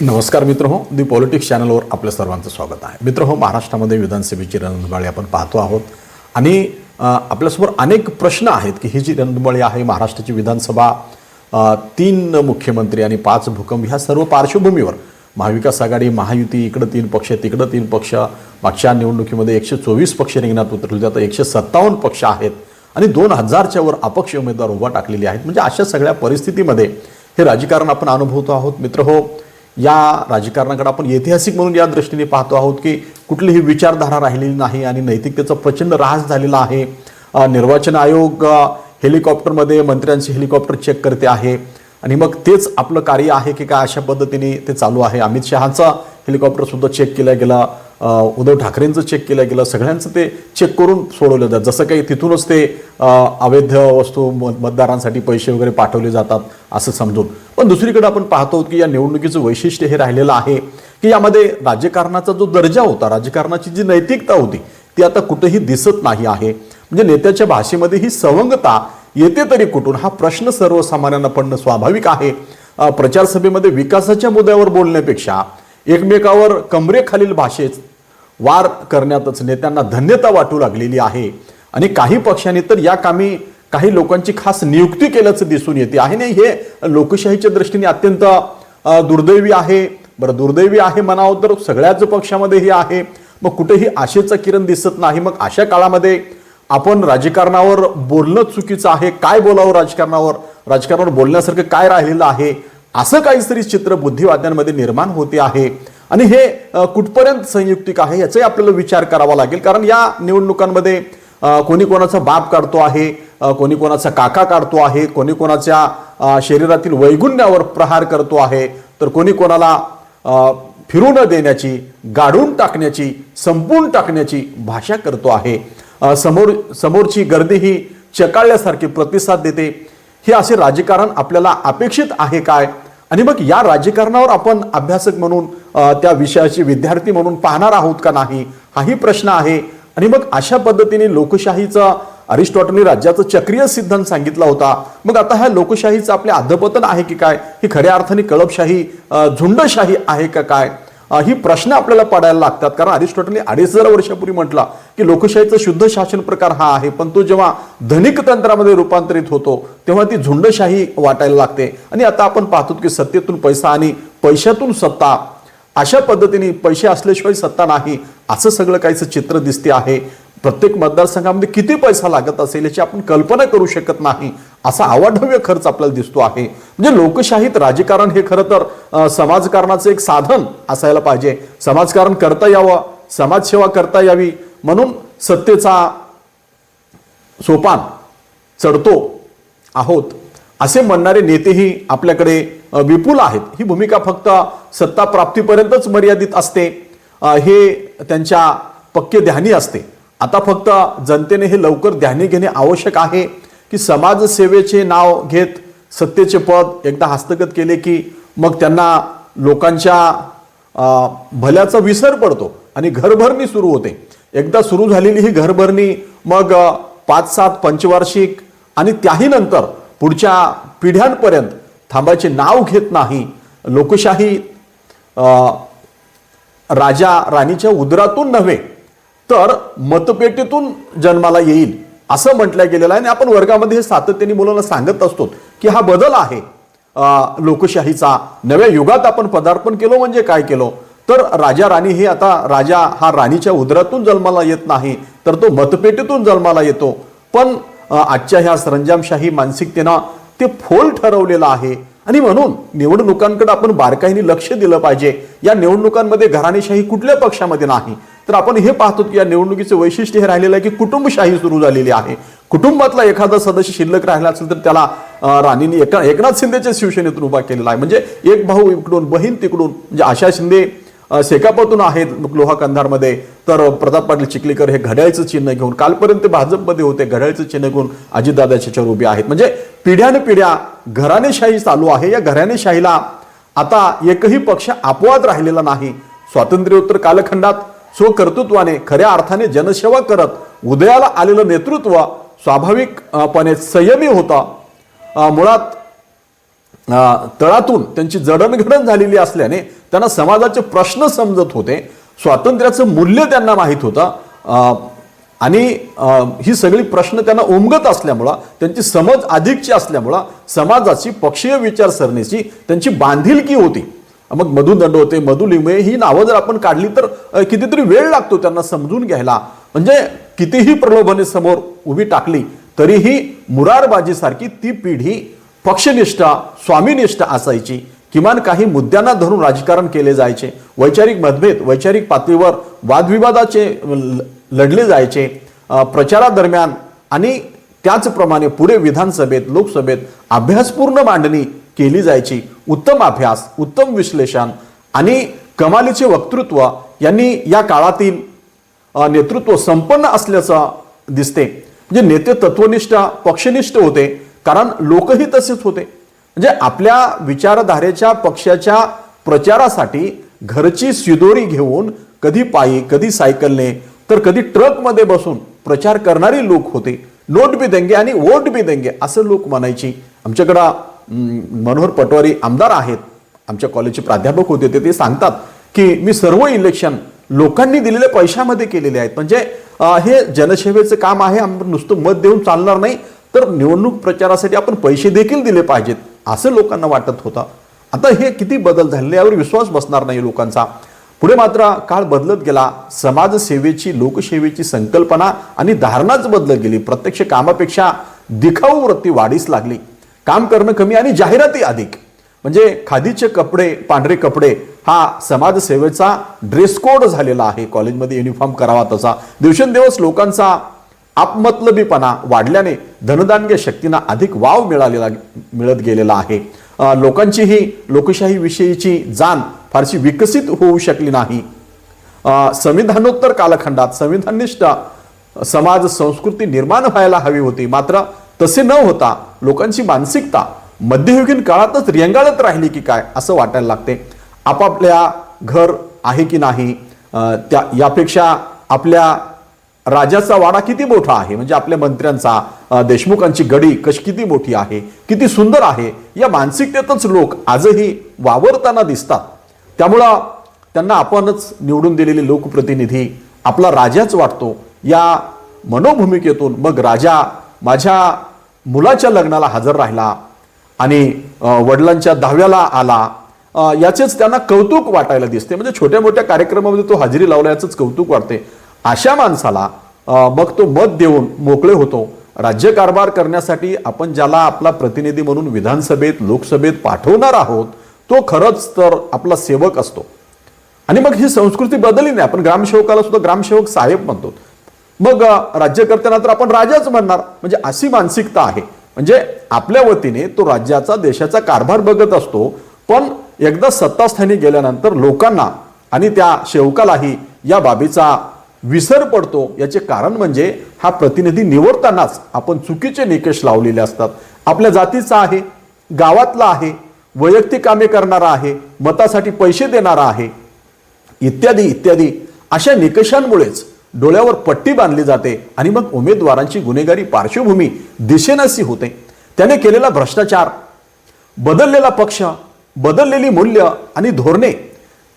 नमस्कार मित्र हो दी पॉलिटिक्स चॅनलवर आपल्या सर्वांचं स्वागत आहे. मित्र हो महाराष्ट्रामध्ये विधानसभेची रणधुमाळी आपण पाहतो आहोत. आणि आपल्यासमोर अनेक प्रश्न आहेत की ही जी रणधुमाळी आहे महाराष्ट्राची विधानसभा तीन मुख्यमंत्री आणि पाच भूकंप ह्या सर्व पार्श्वभूमीवर महाविकास आघाडी महायुती इकडं तीन पक्ष तिकडं तीन पक्ष मागच्या निवडणुकीमध्ये एकशे चोवीस पक्ष रिंगणात उतरले जातात एकशे सत्तावन्न पक्ष आहेत आणि दोन हजारच्या वर अपक्ष उमेदवार उभा टाकलेले आहेत. म्हणजे अशा सगळ्या परिस्थितीमध्ये हे राजकारण आपण अनुभवतो आहोत. मित्र हो या राजकारणाकडे आपण ऐतिहासिक म्हणून या दृष्टीने पाहतो आहोत की कुठलीही विचारधारा राहिलेली नाही आणि नैतिकतेचा प्रचंड ऱ्हास झालेला आहे. निर्वाचन आयोग हेलिकॉप्टरमध्ये मंत्र्यांचे हेलिकॉप्टर चेक करते आहे. आणि मग तेच आपलं कार्य आहे की काय अशा पद्धतीने ते चालू आहे. अमित शहाचा हेलिकॉप्टरसुद्धा चेक केलं गेला. उद्धव ठाकरेंचं चेक केलं गेलं सगळ्यांचं ते चेक करून सोडवलं जातं. जसं काही तिथूनच ते अवैध वस्तू मतदारांसाठी पैसे वगैरे पाठवले जातात असं समजून. पण दुसरीकडे आपण पाहतो की या निवडणुकीचं वैशिष्ट्य हे राहिलेलं आहे की यामध्ये राजकारणाचा जो दर्जा होता राजकारणाची जी नैतिकता होती ती आता कुठेही दिसत नाही आहे. म्हणजे नेत्याच्या भाषेमध्ये ही सवंगता येते तरी कुठून हा प्रश्न सर्वसामान्यांना पडणं स्वाभाविक आहे. प्रचारसभेमध्ये विकासाच्या मुद्द्यावर बोलण्यापेक्षा एकमेकावर कमरेखालील भाषेत वार करण्यातच नेत्यांना धन्यता वाटू लागलेली आहे. आणि काही पक्षांनी तर या कामी काही लोकांची खास नियुक्ती केल्याचं दिसून येते. आहे नाही हे लोकशाहीच्या दृष्टीने अत्यंत दुर्दैवी आहे. बरं दुर्दैवी आहे म्हणावं तर सगळ्याच पक्षामध्ये हे आहे. मग कुठेही आशेचं किरण दिसत नाही. मग अशा काळामध्ये आपण राजकारणावर बोलणं चुकीचं आहे? काय बोलावं राजकारणावर? राजकारणावर बोलण्यासारखं काय राहिलेलं आहे? असं काहीतरी चित्र बुद्धिवाद्यांमध्ये निर्माण होते आहे. आणि हे कुठपर्यंत संयुक्तिक आहे याचाही आपल्याला विचार करावा लागेल. कारण या निवडणुकांमध्ये कोणी कोणाचा बाप काढतो आहे कोणी कोणाचा काका काढतो आहे कोणी कोणाच्या शरीरातील वैगुण्यावर प्रहार करतो आहे तर कोणी कोणाला फिरू न देण्याची गाडून टाकण्याची संपून टाकण्याची भाषा करतो आहे. समोर समोरची गर्दी ही चकाळल्यासारखी प्रतिसाद देते. हे असे राजकारण आपल्याला अपेक्षित आहे काय? आणि मग या राजकारणावर आपण अभ्यासक म्हणून त्या विषयाचे विद्यार्थी म्हणून पाहणार आहोत का नाही हाही प्रश्न आहे. आणि मग अशा पद्धतीने लोकशाहीचा अरिस्टॉटलने राज्याचं चक्रीय सिद्धांत सांगितला होता. मग आता ह्या लोकशाहीचं आपले अधपतन आहे की काय? ही खऱ्या अर्थाने कळपशाही झुंडशाही आहे का काय? ही प्रश्न आपल्याला पडायला लागतात. कारण अरिस्टॉटलने अडीच हजार वर्षापूर्वी म्हटला की लोकशाहीचा शुद्ध शासन प्रकार हा आहे पण तो जेव्हा धनिक तंत्रामध्ये रूपांतरित होतो तेव्हा ती झुंडशाही वाटायला लागते. आणि आता आपण पाहतो की सत्तेतून पैसा आणि पैशातून सत्ता अशा पद्धतीने पैसे असल्याशिवाय सत्ता नाही असं सगळं काहीचं चित्र दिसते आहे. प्रत्येक मतदारसंघामध्ये किती पैसा लागत असेल याची आपण कल्पना करू शकत नाही. असा अवाढव्य खर्च आपल्याला दिसतो आहे. म्हणजे लोकशाहीत राजकारण हे खरं तर समाजकारणाचं एक साधन असायला पाहिजे. समाजकारण करता यावं समाजसेवा करता यावी म्हणून सत्तेचा सोपान चढतो आहोत. असे म्हणणारे नेतेही आपल्याकडे विपुल आहेत. ही भूमिका फक्त सत्ता प्राप्तीपर्यंतच मर्यादित असते. हे त्यांच्या पक्के ध्यानी असते. आता फक्त जनतेने हे लवकर ध्यानी घेणे आवश्यक आहे. की समाजसेवेचे नाव घेत सत्तेचे पद एकदा हस्तगत केले की मग त्यांना लोकांच्या भल्याचा विसर पडतो आणि घरभरणी सुरू होते. एकदा सुरू झालेली ही घरभरणी मग पाच सात पंचवार्षिक आणि त्याही नंतर पुढच्या पिढ्यांपर्यंत थांबायचे नाव घेत नाही. लोकशाही राजा राणीच्या उदरातून नव्हे तर मतपेटीतून जन्माला येईल. असं म्हटलं गेलेलं आहे. आणि आपण वर्गामध्ये हे सातत्याने मुलांना सांगत असतो की हा बदल आहे. लोकशाहीचा नव्या युगात आपण पदार्पण केलो म्हणजे काय केलो? तर राजा राणी हे आता राजा हा राणीच्या उदरातून जन्माला येत नाही तर तो मतपेटीतून जन्माला येतो. पण आजच्या ह्या सरंजामशाही मानसिकतेनं ते फोल ठरवलेलं आहे. आणि म्हणून निवडणुकांकडे आपण बारकाईने लक्ष दिलं पाहिजे. या निवडणुकांमध्ये घराणेशाही कुठल्या पक्षामध्ये नाही? तर आपण हे पाहतो की या निवडणुकीचे वैशिष्ट्य हे राहिलेलं आहे की कुटुंबशाही सुरू झालेली आहे. कुटुंबातला एखादा सदस्य शिल्लक राहिला असेल तर त्याला राणींनी राणीने एका एकनाथ शिंदेच्या शिवसेनेतून उभा केलेला आहे. म्हणजे एक भाऊ इकडून बहीण तिकडून म्हणजे आशा शिंदे शेकापातून आहेत लोहा कंधारमध्ये. तर प्रताप पाटील चिखलीकर हे घड्याळचं चिन्ह घेऊन कालपर्यंत भाजपमध्ये होते घड्याळचं चिन्ह घेऊन अजितदादा याच्यावर उभे आहेत. म्हणजे पिढ्याने पिढ्या घराणेशाही चालू आहे. या घराणेशाहीला आता एकही पक्ष अपवाद राहिलेला नाही. स्वातंत्र्योत्तर कालखंडात स्वकर्तृत्वाने खऱ्या अर्थाने जनसेवा करत उदयाला आलेलं नेतृत्व स्वाभाविकपणे संयमी होता. मुळात तळातून त्यांची जडणघडण झालेली असल्याने त्यांना समाजाचे प्रश्न समजत होते स्वातंत्र्याचं मूल्य त्यांना माहीत होतं आणि ही सगळी प्रश्न त्यांना उमगत असल्यामुळं त्यांची समज अधिकची असल्यामुळं समाजाची पक्षीय विचारसरणीची त्यांची बांधिलकी होती. मग मधु दंडवते मधु लिंबे ही नावं जर आपण काढली तर कितीतरी वेळ लागतो त्यांना समजून घ्यायला. म्हणजे कितीही प्रलोभने समोर उभी टाकली तरीही मुरारबाजीसारखी ती पिढी पक्षनिष्ठ स्वामीनिष्ठ असायची. किमान काही मुद्द्यांना धरून राजकारण केले जायचे. वैचारिक मतभेद वैचारिक पातळीवर वादविवादाचे ल- लढले जायचे. प्रचारादरम्यान आणि त्याचप्रमाणे पुढे विधानसभेत लोकसभेत अभ्यासपूर्ण मांडणी केली जायची. उत्तम अभ्यास उत्तम विश्लेषण आणि कमालीचे वक्तृत्व यांनी या काळातील नेतृत्व संपन्न असल्याचं दिसते. म्हणजे नेते तत्वनिष्ठ पक्षनिष्ठ होते कारण लोकही तसेच होते. म्हणजे आपल्या विचारधारेच्या पक्षाच्या प्रचारासाठी घरची सिदोरी घेऊन कधी पायी कधी सायकलने तर कधी ट्रकमध्ये बसून प्रचार करणारे लोक होते. नोट बी देंगे आणि वोट बी देंगे असं लोक म्हणायची. आमच्याकडं मनोहर पटवारी आमदार आहेत. आमच्या कॉलेजचे प्राध्यापक होते ते ते सांगतात की मी सर्व इलेक्शन लोकांनी दिलेल्या पैशामध्ये केलेले आहेत. म्हणजे हे जनसेवेचं काम आहे आपण नुसतं मत देऊन चालणार नाही. तर निवडणूक प्रचारासाठी आपण पैसे देखील दिले पाहिजेत. असं लोकांना वाटत होतं. आता हे किती बदल झाले यावर विश्वास बसणार नाही लोकांचा. पुढे मात्र काळ बदलत गेला. समाजसेवेची लोकसेवेची संकल्पना आणि धारणाच बदलत गेली. प्रत्यक्ष कामापेक्षा दिखाऊ वृत्ती वाढीस लागली. काम करणं कमी आणि जाहिराती अधिक. म्हणजे खादीचे कपडे पांढरे कपडे हा समाजसेवेचा ड्रेस कोड झालेला आहे. कॉलेजमध्ये युनिफॉर्म करावा तसा. दिवसेंदिवस लोकांचा आपमतलबीपणा वाढल्याने धनदानग्य शक्तींना अधिक वाव मिळालेला मिळत गेलेला आहे. लोकांची ही लोकशाहीविषयीची जाण फारशी विकसित होऊ शकली नाही. संविधानोत्तर कालखंडात संविधाननिष्ठ समाज संस्कृती निर्माण व्हायला हवी होती. मात्र तसे न होता लोकांची मानसिकता मध्ययुगीन काळातच रेंगाळत राहिली की काय असं वाटायला लागते. आपापल्या घर आहे की नाही त्या यापेक्षा आपल्या राजाचा वाडा किती मोठा आहे? म्हणजे आपल्या मंत्र्यांचा देशमुखांची गडी कशी किती मोठी आहे? किती सुंदर आहे? या मानसिकतेतच लोक आजही वावरताना दिसतात. त्यामुळं त्यांना आपणच निवडून दिलेले लोकप्रतिनिधी आपला राजाच वाटतो. या मनोभूमिकेतून मग राजा माझ्या मुलाच्या लग्नाला हजर राहिला आणि वडिलांच्या दहाव्याला आला. याचेच त्यांना कौतुक वाटायला दिसते. म्हणजे छोट्या मोठ्या कार्यक्रमामध्ये तो हजेरी लावला याचंच कौतुक वाटते. अशा माणसाला मग तो मत देऊन मोकळे होतो. राज्यकारभार करण्यासाठी आपण ज्याला आपला प्रतिनिधी म्हणून विधानसभेत लोकसभेत पाठवणार आहोत तो खरंच तर आपला सेवक असतो. आणि मग ही संस्कृती बदलली नाही. आपण ग्रामसेवकाला सुद्धा ग्रामसेवक साहेब म्हणतो. मग राज्यकर्त्यांना तर आपण राजाच म्हणणार. म्हणजे अशी मानसिकता आहे. म्हणजे आपल्या वतीने तो राज्याचा देशाचा कारभार बघत असतो. पण एकदा सत्तास्थानी गेल्यानंतर लोकांना आणि त्या शेवकालाही या बाबीचा विसर पडतो. याचे कारण म्हणजे हा प्रतिनिधी निवडतानाच आपण चुकीचे निकष लावलेले असतात. आपल्या जातीचा आहे गावातला आहे वैयक्तिक कामे करणारा आहे मतासाठी पैसे देणारा आहे इत्यादी इत्यादी. अशा निकषांमुळेच डोळ्यावर पट्टी बांधली जाते आणि मग उमेदवारांची गुन्हेगारी पार्श्वभूमी दिसेनासी होते. त्याने केलेला भ्रष्टाचार बदललेला पक्ष बदललेली मूल्य आणि धोरणे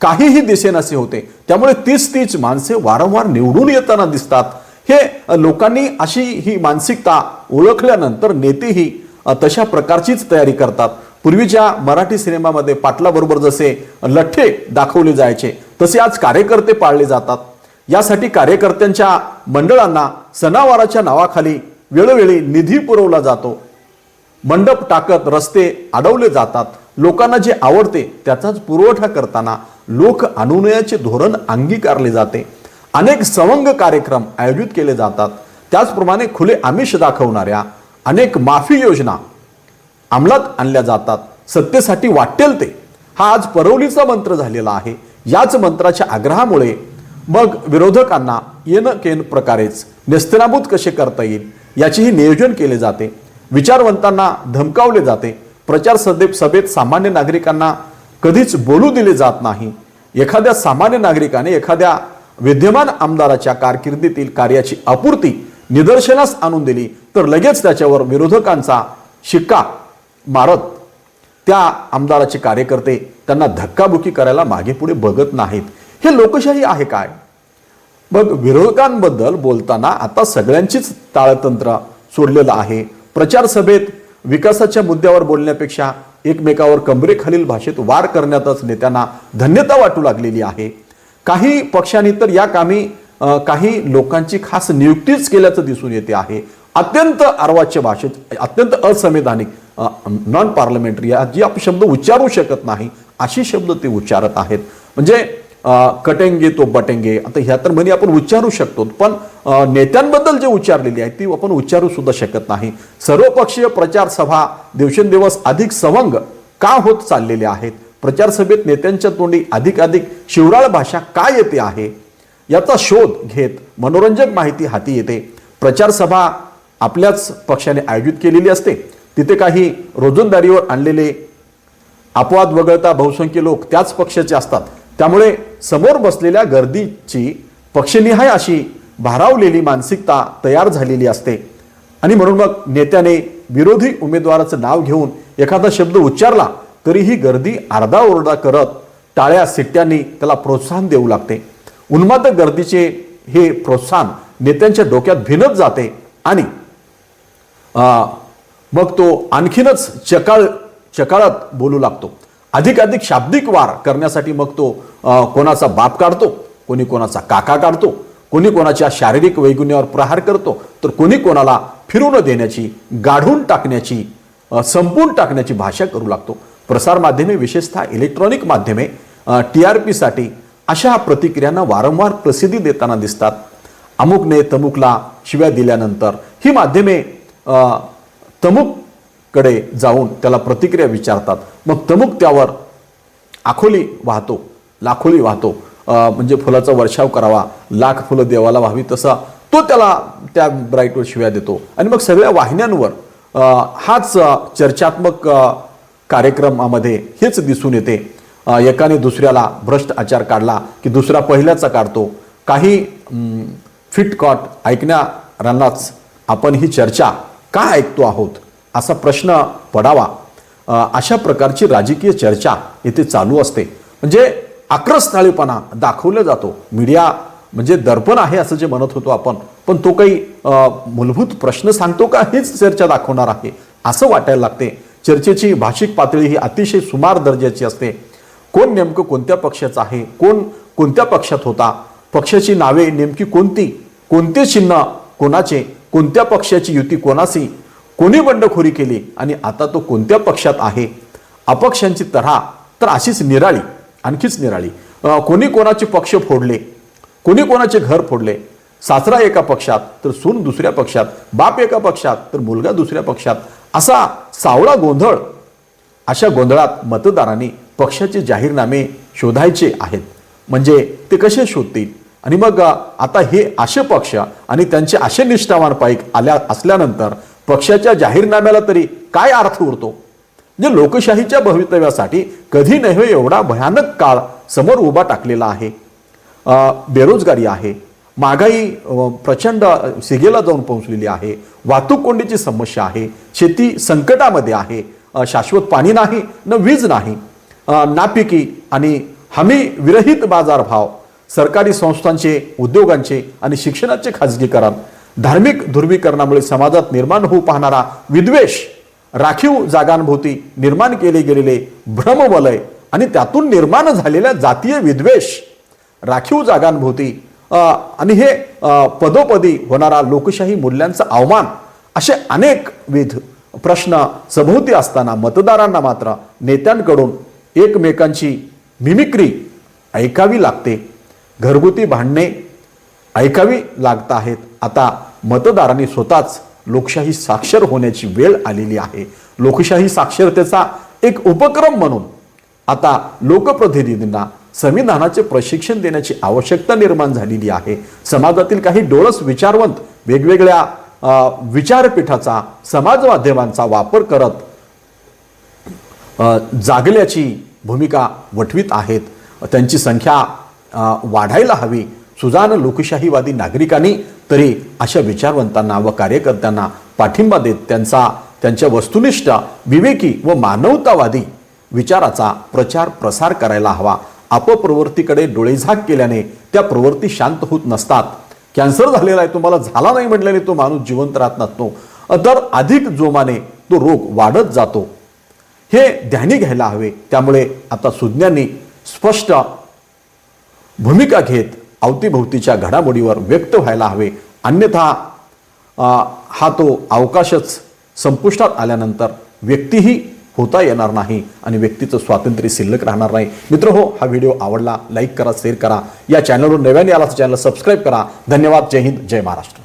काहीही दिसेनासे होते. त्यामुळे तीच तीच माणसे वारंवार निवडून येताना दिसतात. हे लोकांनी अशी ही मानसिकता ओळखल्यानंतर नेतेही तशा प्रकारचीच तयारी करतात. पूर्वीच्या मराठी सिनेमामध्ये पाटलाबरोबर जसे लठ्ठे दाखवले जायचे तसे आज कार्यकर्ते पाळले जातात. यासाठी कार्यकर्त्यांच्या मंडळांना सणावाराच्या नावाखाली वेळोवेळी निधी पुरवला जातो. मंडप टाकत रस्ते अडवले जातात. लोकांना जे आवडते त्याचाच पुरवठा करताना लोक अनुनयाचे धोरण अंगीकारले जाते. अनेक सवंग कार्यक्रम आयोजित केले जातात. त्याचप्रमाणे खुले आमिष दाखवणाऱ्या अनेक माफी योजना अंमलात आणल्या जातात. सत्तेसाठी वाटेल ते. हा आज परवलीचा मंत्र झालेला आहे. याच मंत्राच्या आग्रहामुळे मग विरोधकांना येन केन प्रकारेच नेस्तनाबूत कसे करता येईल याचेही नियोजन केले जाते. विचारवंतांना धमकावले जाते. प्रचार सभेत सभेत सामान्य नागरिकांना कधीच बोलू दिले जात नाही. एखाद्या सामान्य नागरिकाने एखाद्या विद्यमान आमदाराच्या कारकिर्दीतील कार्याची अपूर्ती निदर्शनास आणून दिली तर लगेच त्याच्यावर विरोधकांचा शिक्का मारत त्या आमदाराचे कार्यकर्ते त्यांना धक्काबुकी करायला मागे पुढे बघत नाहीत. हे लोकशाही आहे काय? मग विरोधकांबद्दल बोलताना आता सगळ्यांचीच ताळतंत्र सोडलेलं आहे. प्रचार सभेत विकासाच्या मुद्द्यावर बोलण्यापेक्षा एकमेकावर कमरेखालील भाषेत वार करण्यातच नेत्यांना धन्यता वाटू लागलेली आहे. काही पक्षांनी तर या कामी काही लोकांची खास नियुक्तीच केल्याचं दिसून येते आहे. अत्यंत अर्वाच्य भाषेत अत्यंत असंवैधानिक नॉन पार्लमेंटरी जी आपण शब्द उच्चारू शकत नाही अशी शब्द ते उच्चारत आहेत. म्हणजे कटेंगे तो बटेंगे. आता ह्या तर म्हणी आपण उच्चारू शकतो. पण नेत्यांबद्दल जे उच्चारलेली आहे ती आपण उच्चारू सुद्धा शकत नाही. सर्वपक्षीय प्रचार सभा दिवसेंदिवस अधिक सवंग का होत चाललेले आहेत? प्रचारसभेत नेत्यांच्या तोंडी अधिक अधिक शिवराळ भाषा का येते आहे? याचा शोध घेत मनोरंजक माहिती हाती येते. प्रचारसभा आपल्याच पक्षाने आयोजित केलेली असते. तिथे काही रोजंदारीवर आणलेले अपवाद वगळता बहुसंख्य लोक त्याच पक्षाचे असतात. त्यामुळे समोर बसलेल्या गर्दीची पक्षनिहाय अशी भारावलेली मानसिकता तयार झालेली असते. आणि म्हणून मग नेत्याने विरोधी उमेदवाराचं नाव घेऊन एखादा शब्द उच्चारला तरीही गर्दी आरडाओरडा करत टाळ्या सिट्ट्यांनी त्याला प्रोत्साहन देऊ लागते. उन्माद गर्दीचे हे प्रोत्साहन नेत्यांच्या डोक्यात भिनत जाते आणि मग तो आणखीनच चकाळ चकाळत बोलू लागतो. अधिकाधिक शाब्दिक वार करण्यासाठी मग तो कोणाचा बाप काढतो कोणी कोणाचा काका काढतो कोणी कोणाच्या शारीरिक वैगुण्यावर प्रहार करतो तर कोणी कोणाला फिरून देण्याची गाढून टाकण्याची संपून संपवून टाकण्याची भाषा करू लागतो. प्रसारमाध्यमे विशेषतः इलेक्ट्रॉनिक माध्यमे टी आर पीसाठी अशा प्रतिक्रियांना वारंवार प्रसिद्धी देताना दिसतात. अमुकने तमुकला शिव्या दिल्यानंतर ही माध्यमे तमुककडे जाऊन त्याला प्रतिक्रिया विचारतात. मग तमुक त्यावर आखोली वाहतो. लाखोली वाहतो. म्हणजे फुलाचा वर्षाव करावा लाख फुलं देवाला व्हावी तसा तो त्याला त्या ब्राईटवर शिव्या देतो. आणि मग सगळ्या वाहिन्यांवर हाच चर्चात्मक कार्यक्रमामध्ये हेच दिसून येते. एकाने दुसऱ्याला भ्रष्ट आचार काढला की दुसरा पहिल्याचा काढतो. काही फिटकॉट ऐकणाऱ्यांनाच आपण ही चर्चा का ऐकतो आहोत असा प्रश्न पडावा. अशा प्रकारची राजकीय चर्चा इथे चालू असते. म्हणजे आक्रस्ताळीपणा दाखवला जातो. मीडिया म्हणजे दर्पण आहे असं जे म्हणत होतो आपण पण तो काही मूलभूत प्रश्न सांगतो का हेच चर्चा दाखवणार आहे. असं वाटायला लागते. चर्चेची भाषिक पातळी ही अतिशय सुमार दर्जाची असते. कोण नेमकं कोणत्या पक्षाचं आहे? कोण कोणत्या पक्षात होता? पक्षाची नावे नेमकी कोणती? कोणते चिन्ह कोणाचे? कोणत्या पक्षाची युती कोणाशी? कोणी बंडखोरी केली? आणि आता तो कोणत्या पक्षात आहे? अपक्षांची तऱ्हा तर अशीच निराळी. आणखीच निराळी. कोणी कोणाचे पक्ष फोडले कोणी कोणाचे घर फोडले सासरा एका पक्षात तर सून दुसऱ्या पक्षात बाप एका पक्षात तर मुलगा दुसऱ्या पक्षात असा सावळा गोंधळ अशा गोंधळात मतदारांनी पक्षाचे जाहीरनामे शोधायचे आहेत. म्हणजे ते कसे शोधतील? आणि मग आता हे असे पक्ष आणि त्यांचे असे निष्ठावान पाईक आल्या असल्यानंतर पक्षाच्या जाहीरनाम्याला तरी काय अर्थ उरतो? जे लोकशाहीच्या भवितव्यासाठी कधी नव्हे एवढा भयानक काळ समोर उभा टाकलेला आहे. बेरोजगारी आहे. महागाई प्रचंड सिगेला जाऊन पोहोचलेली आहे. वाहतूक कोंडीची समस्या आहे. शेती संकटामध्ये आहे. शाश्वत पाणी नाही न वीज नाही. नापिकी आणि हमी विरहित बाजारभाव सरकारी संस्थांचे उद्योगांचे आणि शिक्षणाचे खाजगीकरण धार्मिक ध्रुवीकरणामुळे समाजात निर्माण होऊ पाहणारा विद्वेष राखीव जागांभोवती निर्माण केले गेलेले भ्रमवलय आणि त्यातून निर्माण झालेला जातीय विद्वेष राखीव जागांभोवती आणि हे पदोपदी होणारा लोकशाही मूल्यांचा अवमान असे अनेक विध प्रश्न सभोवती असताना मतदारांना मात्र नेत्यांकडून एकमेकांची मिमिक्री ऐकावी लागते घरगुती भांडणे ऐकावी लागत आहेत. आता मतदारांनी स्वतःच लोकशाही साक्षर होण्याची वेळ आलेली आहे. लोकशाही साक्षरतेचा एक उपक्रम म्हणून आता लोकप्रतिनिधींना संविधानाचे प्रशिक्षण देण्याची आवश्यकता निर्माण झालेली आहे. समाजातील काही डोळस विचारवंत वेगवेगळ्या विचारपीठाचा समाज माध्यमांचा वापर करत जागल्याची भूमिका वठवीत आहेत. त्यांची संख्या वाढायला हवी. सुजान लोकशाहीवादी नागरिकांनी तरी अशा विचारवंतांना व कार्यकर्त्यांना पाठिंबा देत त्यांचा त्यांच्या वस्तुनिष्ठ विवेकी व मानवतावादी विचाराचा प्रचार प्रसार करायला हवा. अपप्रवृत्तीकडे डोळेझाक केल्याने त्या प्रवृत्ती शांत होत नसतात. कॅन्सर झालेला आहे तुम्हाला झाला नाही म्हटल्याने तो माणूस जिवंत राहत नसतो. तर अधिक जोमाने तो रोग वाढत जातो. हे ध्यानी घ्यायला हवे. त्यामुळे आता सुज्ञांनी स्पष्ट भूमिका घेत अवतीभोवतीच्या घडामोडीवर व्यक्त व्हायला हवे. अन्यथा हा तो अवकाशच संपुष्टात आल्यानंतर व्यक्तीही होता येणार नाही आणि व्यक्तीचं स्वातंत्र्य शिल्लक राहणार नाही. मित्र हो हा व्हिडिओ आवडला लाईक करा शेअर करा. या चॅनलवर नव्याने आला चॅनल सबस्क्राईब करा. धन्यवाद. जय हिंद जय महाराष्ट्र.